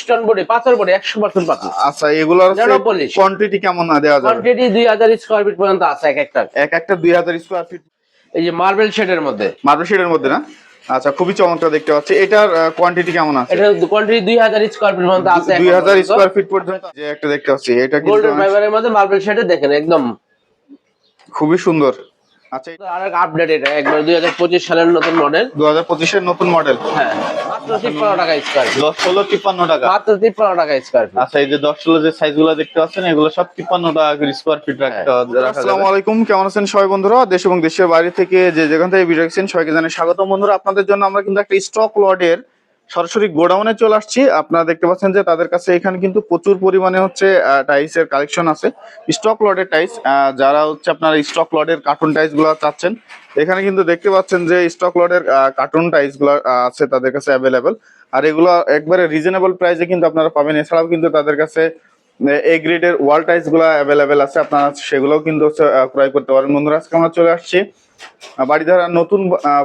Stone পাথর পাথর আচ্ছা এগুলোর কোয়ান্টিটি কেমন না দেওয়া যাবে? কোয়ান্টিটি স্কোয়ার ফিট পর্যন্ত আছে এক একটা এক একটা স্কোয়ার ফিট এই যে মার্বেল শেডের মধ্যে। মার্বেল শেডের মধ্যে না? আচ্ছা খুবই চমৎকার দেখতে পাচ্ছি। এটার কোয়ান্টিটি কেমন আছে? এটা কোয়ান্টিটি স্কোয়ার ফিট পর্যন্ত আছে স্কোয়ার ফিট পর্যন্ত। যে একটা দেখতে পাচ্ছি। এটা গোল্ডেন ফাইবারের মধ্যে মার্বেল শেডে দেখেন একদম খুবই সুন্দর। আচ্ছা আরেক আপডেট এটা একবার দুই হাজার পঁচিশ সালের নতুন মডেল নতুন হ্যাঁ মাত্র টাকা স্কোয়ার টাকা। মাত্র তিপ্পান্ন টাকা স্কোয়ার ফিট আচ্ছা এই যে দশ ষোলো যে সাইজগুলো দেখতে পাচ্ছেন এগুলো সব তিপ্পান্ন টাকা করে স্কোয়ার ফিট রাখতে আসসালামু আলাইকুম কেমন আছেন সবাই বন্ধুরা? দেশ এবং দেশের বাইরে থেকে যে যেখান থেকে ভিডিও দেখছেন সবাইকে জানাই স্বাগতম। বন্ধুরা আপনাদের জন্য আমরা কিন্তু একটা স্টক লটের সরাসরি গোডাউনে চলে আসছি। আপনারা দেখতে পাচ্ছেন যে তাদের কাছে এখানে কিন্তু প্রচুর পরিমাণে হচ্ছে টাইলসের কালেকশন আছে। স্টক লটের টাইলস যারা হচ্ছে আপনারা স্টক লটের কার্টুন টাইলসগুলো চাচ্ছেন, এখানে কিন্তু দেখতে পাচ্ছেন যে স্টক লটের কার্টুন টাইলসগুলো আছে তাদের কাছে অ্যাভেলেবেল আর এগুলো একবারে রিজনেবল প্রাইসে কিন্তু আপনারা পাবেন। এছাড়াও কিন্তু তাদের কাছে এ গ্রেডের ওয়াল টাইলসগুলো অ্যাভেলেবেল আছে আপনারা সেগুলোও কিন্তু ক্রয় করতে পারেন বন্ধুরা আজকে আমরা চলে আসছি বাড়িধারা নতুন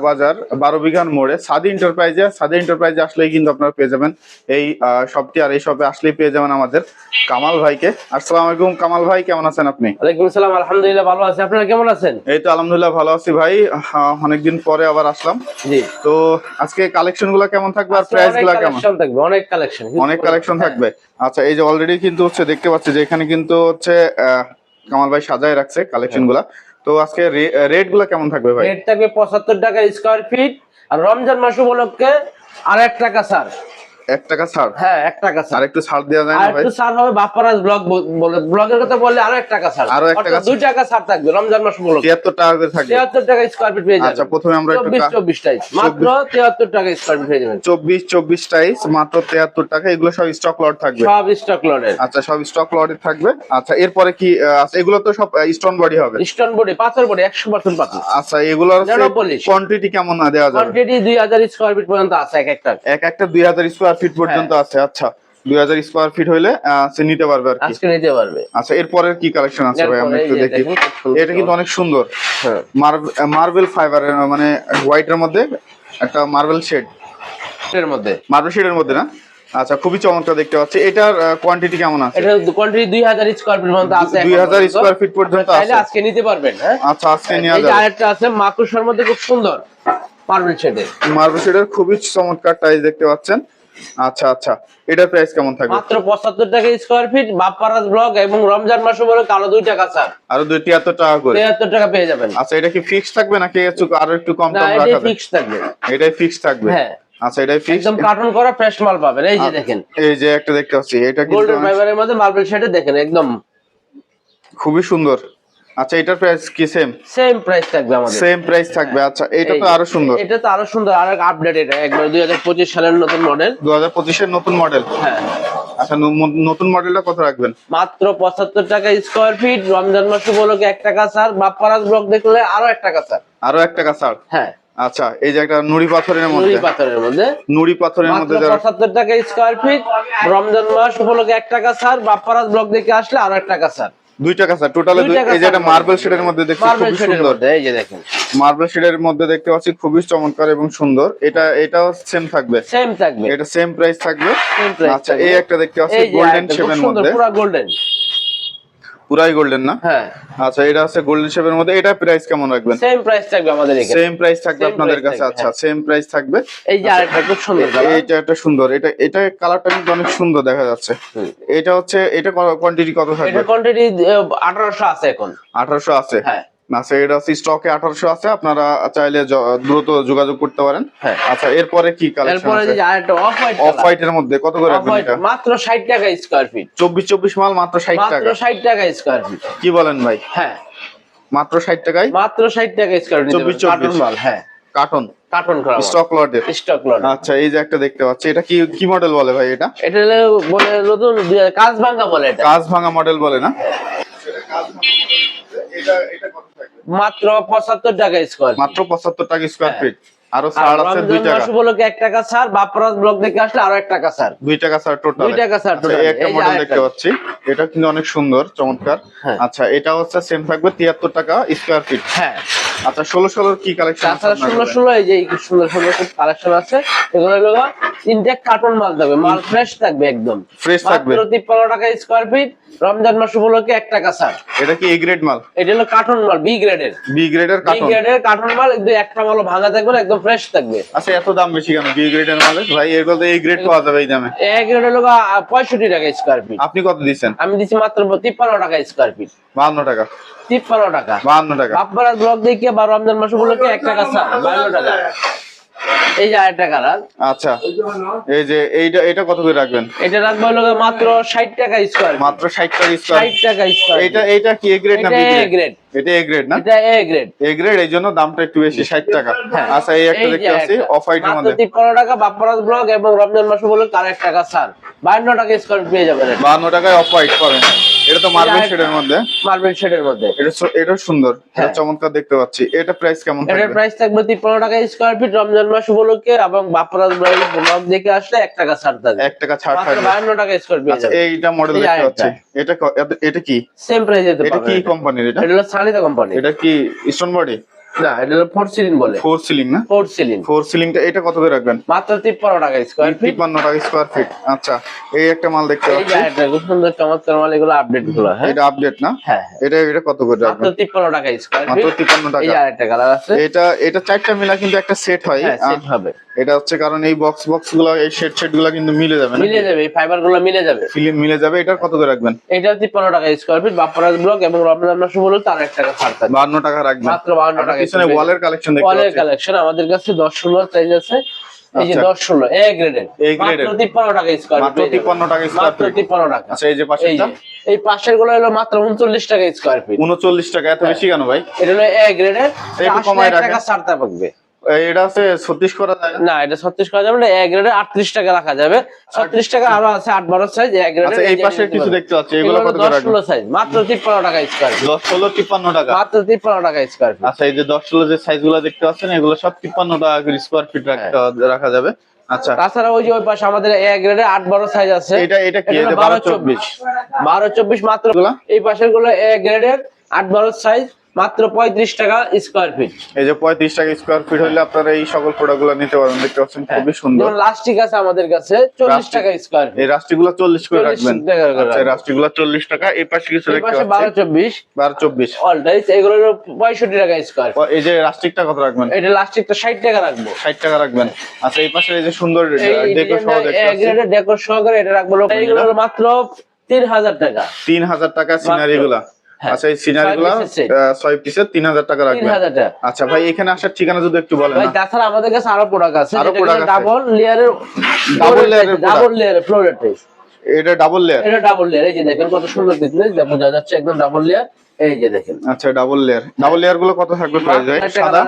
বাজার বারো বিঘান মোড়ে সাদি এন্টারপ্রাইজে সাদি এন্টারপ্রাইজে আসলেই কিন্তু আপনারা পেয়ে যাবেন এই শপটি আর এই শপে আসলেই পেয়ে যাবেন আমাদের কামাল ভাইকে। আসসালামু আলাইকুম কামাল ভাই কেমন আছেন আপনি? ওয়ালাইকুম আসসালাম আলহামদুলিল্লাহ ভালো আছি। আপনারা কেমন আছেন? এই তো আলহামদুলিল্লাহ ভালো আছি ভাই। অনেকদিন পরে আবার আসলাম। জি। তো আজকে কালেকশনগুলো কেমন থাকবে আর প্রাইসগুলো কেমন? কালেকশন থাকবে অনেক কালেকশন অনেক কালেকশন থাকবে। আচ্ছা এই যে অলরেডি কিন্তু হচ্ছে দেখতে পাচ্ছি যে এখানে কিন্তু হচ্ছে কামাল ভাই সাজায় রাখছে কালেকশনগুলা। তো আজকে রেটগুলা কেমন থাকবে ভাই? রেট থাকবে পঁচাত্তর টাকা স্কোয়ার ফিট আর রমজান মাস উপলক্ষে আর এক টাকা ছাড় এক টাকা ছাড়। হ্যাঁ এক টাকা আর ছাড়। একটু ছাড় দেওয়া যায় আর না ভাই? একটু ছাড় হবে বাপ্পারাজ ব্লগ বলে ব্লগের কথা বললে আরও এক টাকা ছাড়। আরও এক টাকা দুই টাকা ছাড় থাকবে রমজান মাস উপলক্ষে। তিয়াত্তর টাকা করে থাকবে। তিয়াত্তর টাকা স্কোয়ার ফিট পেয়ে আচ্ছা প্রথমে আমরা একটু চব্বিশ চব্বিশ টাইস মাত্র তিয়াত্তর টাকা স্কোয়ার ফিট পেয়ে যাবেন। চব্বিশ চব্বিশ টাইস মাত্র তিয়াত্তর টাকা। এগুলো সব স্টক লট থাকবে। সব স্টক আচ্ছা সব স্টক লটে থাকবে। আচ্ছা এরপরে কি আচ্ছা, এগুলো তো সব স্টোন বডি হবে। স্টোন বডি পাথর বডি একশো পার্সেন্ট পাথর। আচ্ছা এগুলোর polish। কোয়ান্টিটি কেমন না দেওয়া যাবে? কোয়ান্টিটি দুই হাজার স্কোয়ার ফিট পর্যন্ত আছে এক একটা। এক একটা দুই হাজার স্কোয়ার ফিট পর্যন্ত হ্যাঁ। আছে আচ্ছা। দুই হাজার স্কোয়ার ফিট হইলে সে নিতে পারবে আর কি। আজকে নিতে পারবে। আচ্ছা এরপরের কি কালেকশন আছে ভাই? আমরা একটু দেখি। এটা কিন্তু অনেক সুন্দর। হ্যাঁ। মার্বেল ফাইবারের মানে হোয়াইটের মধ্যে একটা মার্বেল শেড এর মধ্যে। মার্বেল শেডের মধ্যে না? আচ্ছা খুবই চমৎকার দেখতে পাচ্ছি। এটার কোয়ান্টিটি কেমন আছে? এটা কোয়ান্টিটি দুই হাজার স্কোয়ার ফিট পর্যন্ত আছে দুই এখন হাজার স্কোয়ার ফিট পর্যন্ত আছে। আজকে নিতে পারবেন হ্যাঁ? আচ্ছা আজকে নেওয়া এই আরেকটা আছে মাকুসার মধ্যে খুব সুন্দর মার্বেল শেডে মার্বেল শেডের খুবই চমৎকার টাইস দেখতে পাচ্ছেন। আচ্ছা আচ্ছা। এটার প্রাইস কেমন থাকবে? মাত্র পঁচাত্তর টাকা স্কোয়ার ফিট বাপ্পারাজ ব্লক এবং রমজান মাস বলে কালো দুই টাকা স্যার আরও দুই তিয়াত্তর টাকা করে। তেহাত্তর টাকা পেয়ে যাবেন। আচ্ছা এটা কি ফিক্স থাকবে নাকি একটু আরও একটু কম টম রাখা যাবে ফিক্স থাকবে। এটাই ফিক্স থাকবে? হ্যাঁ। আচ্ছা এটাই ফিক্স একদম কার্টুন করা ফ্রেশ মাল পাবেন। এই যে দেখেন। এই যে একটা দেখতে পাচ্ছি এটা কিন্তু গোল্ডেন ফাইবারের মধ্যে মার্বেল শেডে দেখেন একদম খুবই সুন্দর। আচ্ছা এটার প্রাইস কি সেম সেম প্রাইস থাকবে আমাদের। সেম প্রাইস থাকবে আচ্ছা এটা তো আরও সুন্দর। এটা তো আরও সুন্দর আর আপডেট এটা একবার দুই হাজার পঁচিশ সালের নতুন মডেল দু হাজার পঁচিশের নতুন মডেল হ্যাঁ। আচ্ছা নতুন মডেলটা কত রাখবেন? মাত্র পঁচাত্তর টাকা স্কোয়ার ফিট রমজান মাস উপলক্ষে এক টাকা স্যার বাপ্পারাজ ব্লক দেখলে আরও এক টাকা স্যার আরও এক টাকা ছাড়? হ্যাঁ। আচ্ছা এই যে একটা নুড়ি পাথরের মধ্যে। নুড়ি পাথরের মধ্যে। নুড়ি পাথরের মধ্যে যারা পঁচাত্তর টাকা স্কোয়ার ফিট রমজান মাস উপলক্ষে এক টাকা স্যার বাপ্পারাজ ব্লক দেখে আসলে আরও এক টাকা স্যার দুই টাকা স্যার টোটালে এই যে এটা মার্বেল শেডের মধ্যে মার্বেল খুবই সুন্দর। এই যে দেখেন। মার্বেল শেডের মধ্যে দেখতে পাচ্ছি খুবই চমৎকার এবং সুন্দর। এটা এটাও সেম থাকবে। সেম থাকবে। এটা সেম প্রাইস থাকবে। আচ্ছা এই একটা দেখতে পাচ্ছি গোল্ডেন শেডের মধ্যে। পুরো গোল্ডেন পুরাই গোল্ডেন না? হ্যাঁ। আচ্ছা এটা আছে গোল্ডেন শেপের মধ্যে। এটা প্রাইস কেমন রাখবেন? সেম প্রাইস থাকবে আমাদের এখানে। সেম প্রাইস থাকবে আপনাদের কাছে। আচ্ছা হ্যাঁ। সেম প্রাইস থাকবে। এই যে আরেকটা খুব সুন্দর। এইটা একটা সুন্দর। এটা এটা কালারটা কিন্তু অনেক সুন্দর দেখা যাচ্ছে। এটা হচ্ছে এটা কোয়ান্টিটি কত থাকবে? এটা কোয়ান্টিটি আঠারোশো আছে এখন। আঠারোশো আছে। হ্যাঁ। আচ্ছা এটা হচ্ছে স্টকে আঠারোশো আছে আপনারা চাইলে দ্রুত যোগাযোগ করতে পারেন। হ্যাঁ। আচ্ছা এরপরে কি কালেকশন এরপরে যে আরেকটা অফ হোয়াইট অফ হোয়াইটের মধ্যে কত করে রাখবেন এটা? মাত্র ষাট টাকা স্কোয়ার ফিট চব্বিশ চব্বিশ মাল মাত্র ষাট মাত্র টাকা। ষাট টাকা স্কোয়ার ফিট কি বলেন ভাই? হ্যাঁ। মাত্র ষাট টাকায়? মাত্র ষাট টাকা স্কোয়ার ফিট 24, 24 মাল হ্যাঁ। কার্টন কার্টুন করা স্টক লটের স্টক লট আচ্ছা এই যে একটা দেখতে পাচ্ছি এটা কি কি মডেল বলে ভাই এটা? এটা বলে নতুন কাজ ভাঙ্গা বলে এটা। কাজ ভাঙা মডেল বলে না? মাত্র পঁচাত্তর টাকা স্কোয়ার মাত্র পঁচাত্তর টাকা স্কোয়ার। ফিট আরও ছাড় আছে টাকা। মাস উপলক্ষে এক টাকা ছাড় বাপরাজ ব্লক দেখে আসলে আরও টাকা ছাড়। টাকা টোটাল টাকা ছাড় total। একটা মডেল দেখতে পাচ্ছি। এটা কিন্তু অনেক সুন্দর চমৎকার। হ্যাঁ। আচ্ছা এটা হচ্ছে সেম থাকবে তিয়াত্তর টাকা স্কোয়ার ফিট হ্যাঁ। আচ্ছা ষোলো ষোলোর কি কালেকশন তাছাড়া ষোলো ষোলো এই যে সুন্দর সুন্দর কালেকশন আছে এগুলো হলো ইনটেক কার্টন মাল থাকবে মাল ফ্রেশ থাকবে একদম। Fresh থাকবে। তিপ্পান্ন টাকা স্কোয়ার ফিট রমজান মাস উপলক্ষে এক টাকা এটা কি এ গ্রেড মাল? এটা হলো কার্টন মাল বি গ্রেডের বি গ্রেডের বি কার্টন গ্রেডের কার্টন মাল একদম একটা মালও ভাঙা থাকবে না একদম ফ্রেশ থাকবে। আচ্ছা এত দাম বেশি কেন? বি গ্রেডের মালে? ভাই এগুলো তো এ গ্রেড পাওয়া যাবে এই দামে। এ গ্রেড হলো পঁয়ষট্টি টাকা স্কোয়ার ফিট আপনি কত দিচ্ছেন? আমি দিচ্ছি মাত্র তিপ্পান্ন টাকা স্কোয়ার ফিট বাহান্ন টাকা। তিপ্পান্ন টাকা। বাহান্ন টাকা। আপনারা ব্লক দেখিয়ে বা রমজান মাস উপলক্ষে এক টাকা বারো টাকা। এই যে আরেকটা কালার। আচ্ছা এই যে এইটা এটা কত করে রাখবেন? এটা রাখব হলো মাত্র ষাট টাকা স্কোয়ার মাত্র ষাট টাকা স্কোয়ার ষাট টাকা স্কোয়ার এটা এটা কি এ গ্রেড না বি গ্রেড এটা এ গ্রেড না? এটা এ গ্রেড এ গ্রেড এই জন্য দামটা একটু বেশি ষাট টাকা। হ্যাঁ। আচ্ছা এই একটা দেখতে পাচ্ছি অফ হোয়াইটের মধ্যে। তিপ্পান্ন টাকা বাপ্পারাজ ব্লক এবং রমজান মাস উপলক্ষে আরেক টাকা স্যার বান্ন টাকা স্কোয়ার পেয়ে যাবেন। এটা বাহান্ন টাকায় অফ হোয়াইট পাবেন। এটা তো মার্বেল শেডের মধ্যে। মার্বেল শেডের মধ্যে। এটা এটা সুন্দর। এটা হ্যাঁ। চমৎকার দেখতে পাচ্ছি। এটা প্রাইস কেমন থাকবে? প্রাইস থাকবে তিপ্পান্ন টাকা স্কোয়ার ফিট রমজান মাস উপলক্ষে এবং বাপ্পারাজ ব্লক দেখে আসলে এক টাকা ছাড় থাকবে। এক টাকা ছাড় থাকবে। বান্ন টাকা স্কোয়ার পেয়ে আচ্ছা যাবেন। এইটা মডেল দেখতে পাচ্ছি। এটা এটা- এটা কি? সেম প্রাইস এটা কি কোম্পানির এটা? এটা কোম্পানি এটা কি স্টোন বডি না এটা হলো ফোর সিলিং বলে। ফোর সিলিং না? ফোর সিলিং ফোর সিলিংটা এটা কত করে রাখবেন? মাত্র তিপ্পান্ন টাকা স্কোয়ার ফিট তিপ্পান্ন টাকা স্কোয়ার ফিট আচ্ছা এই একটা মাল দেখতে এই যে খুব সুন্দর চমৎকার মাল এগুলো আপডেটগুলো হ্যাঁ? এটা আপডেট না? হ্যাঁ এটা এটা কত করে মাত্র টাকা স্কোয়ার মাত্র ফিট তিপ্পান্ন এই টাকা আরেকটা কালার আছে। এটা এটা চারটা মিলা কিন্তু একটা সেট হয়। হ্যাঁ সেট হবে। এটা হচ্ছে কারণ এই বক্স বক্সগুলো এই শেড শেডগুলো কিন্তু মিলে যাবে মিলে যাবে এই ফাইবারগুলো মিলে যাবে। ফিল্ম মিলে যাবে এটা কত করে রাখবেন? এটা তিপ্পান্ন টাকা স্কোয়ার ফিট বাপ্পারাজ ব্লক এবং রমজান মাস বলে তার এক টাকা ছাড় থাকবে বান্ন টাকা রাখবেন। মাত্র আপনার টাকা পিছনে ওয়ালের কালেকশন দেখতে ওয়ালের কালেকশন আমাদের কাছে দশ ষোলো সাইজ আছে। এই যে আচ্ছা। দশ ষোলো এ গ্রেডের এর। মাত্র তিপ্পান্ন টাকা স্কোয়ার মাত্র 53 টাকা square মাত্র feet। তিপ্পান্ন টাকা। আচ্ছা এই যে পাশেরটা? এই পাশেরগুলো হলো মাত্র উনচল্লিশ টাকা স্কোয়ার ফিট উনচল্লিশ টাকা এত বেশি কেন ভাই? এটা হলো এ গ্রেডের একটু কমায় রাখেন। টাকা ছাড়তে পারবে এটা আছে ছত্রিশ করা যায় না? এটা ছত্রিশ করা যাবে না এ গ্রেডে আটত্রিশ টাকা রাখা যাবে। ছত্রিশ টাকা আরও আছে আট বারো সাইজ এ গ্রেডে আচ্ছা এই পাশে কিছু দেখতে পাচ্ছি এগুলো কত করে দশ রাখবেন ষোলো সাইজ মাত্র টাকা স্কোয়ার ফিট দশ ষোলো তিপ্পান্ন টাকা। মাত্র তিপ্পান্ন টাকা স্কোয়ার আচ্ছা এই যে দশ ষোলো যে সাইজগুলো দেখতে পাচ্ছেন এগুলো সব তিপ্পান্ন টাকা করে স্কোয়ার ফিট রাখা যাবে। আচ্ছা। তাছাড়া ওই যে ওই পাশে আমাদের এ গ্রেডে আট বারো সাইজ আছে। এটা এটা কি? এটা হলো এটা বারো বারো চব্বিশ। চব্বিশ। বারো চব্বিশ মাত্র। এগুলা? এই পাশেরগুলো এ গ্রেডের আট বারো সাইজ মাত্র পঁয়ত্রিশ টাকা স্কোয়ার ফিট এই যে পঁয়ত্রিশ টাকা স্কোয়ার ফিট হলে আপনারা এই সকল প্রোডাক্টগুলো নিতে পারবেন দেখতে পাচ্ছেন খুবই সুন্দর। লাস্টিক আছে আমাদের কাছে চল্লিশ টাকা স্কোয়ার ফিট এই রাস্টি গুলো চল্লিশ করে রাখবেন। আচ্ছা। রাস্টি গুলো চল্লিশ টাকা এই পাশে কিছু বারো চব্বিশ। বারো চব্বিশ। অলটাইজ এগুলো পঁয়ষট্টি টাকা স্কোয়ার এই যে রাস্টিকটা কত রাখবেন? এটা লাস্টিকটা ষাট টাকা রাখব। ষাট টাকা রাখবেন। আচ্ছা এই পাশে এই যে সুন্দর ডেকো সহ দেখতে পাচ্ছি। গ্রেডের ডেকোর সহকারে এটা রাখব হলো মাত্র তিন হাজার টাকা। তিন হাজার টাকা সিনারি গুলা হ্যাঁ। আচ্ছা এই সিনারি গুলা ছয় piece এর set। আহ, ছয় পিসের তিন হাজার টাকা তিন রাখবেন হাজার টাকা। আচ্ছা ভাই এখানে আসার ঠিকানা যদি একটু বলেন ভাই তাছাড়া আমাদের কাছে আরও প্রোডাক্ট আছে আরও product ডাবল লেয়ারের Double layer ডাবল লেয়ারের ফ্লোরের টাইপ এটা ডাবল লেয়ার এটা ডাবল লেয়ার এই যে দেখেন কত সুন্দর দেখলেন বোঝা যাচ্ছে একদম ডাবল লেয়ার এই যে দেখেন। আচ্ছা ডাবল লেয়ার ডাবল লেয়ারগুলো কত থাকবে প্রাইস ভাই? সাদা?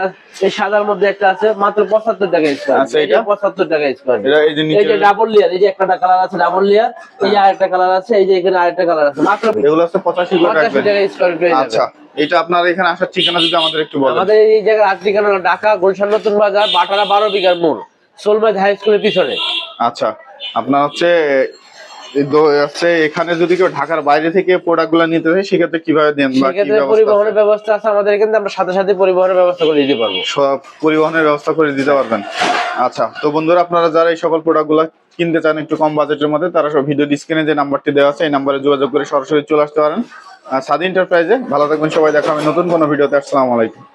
এই সাদার মধ্যে একটা আছে মাত্র পঁচাত্তর টাকা স্কোয়ার আচ্ছা, এটা? পঁচাত্তর টাকা স্কোয়ার এটা এই যে এই যে ডাবল লেয়ার এই যে একটা কালার আছে ডাবল লেয়ার এই যে আরেকটা কালার আছে এই যে এখানে আরেকটা কালার আছে মাত্র এগুলো হচ্ছে পঁচাশি করে পঁচাশি রাখবেন টাকা স্কোয়ার ফিট আচ্ছা এটা আপনার এখানে আসার ঠিকানা যদি আমাদের একটু বলেন। আমাদের এই জায়গার আর ঠিকানা ঢাকা গুলশান নতুন বাজার বাটারা বারো বিঘার মোড় সোলমাইদ হাই স্কুলের পিছনে। আচ্ছা আপনার হচ্ছে এখানে যদি কেউ ঢাকার বাইরে থেকে প্রোডাক্টগুলো নিতে চায় সেক্ষেত্রে কীভাবে দেন বা পরিবহনের? ব্যবস্থা আছে আমাদের কিন্তু আমরা সাথে সাথে পরিবহনের ব্যবস্থা করে দিতে পারব। সব পরিবহনের ব্যবস্থা করে দিতে পারবেন। আচ্ছা তো বন্ধুরা আপনারা যারা এই সকল প্রোডাক্টগুলো কিনতে চান একটু কম বাজেটের মধ্যে তারা সব ভিডিও স্ক্রিনে যে নাম্বারটি দেওয়া আছে এই নাম্বারে যোগাযোগ করে সরাসরি চলে আসতে পারেন। আর স্বাধীন এন্টারপ্রাইজে ভালো থাকবেন সবাই দেখা হবে নতুন কোনো ভিডিওতে আসসালামু আলাইকুম।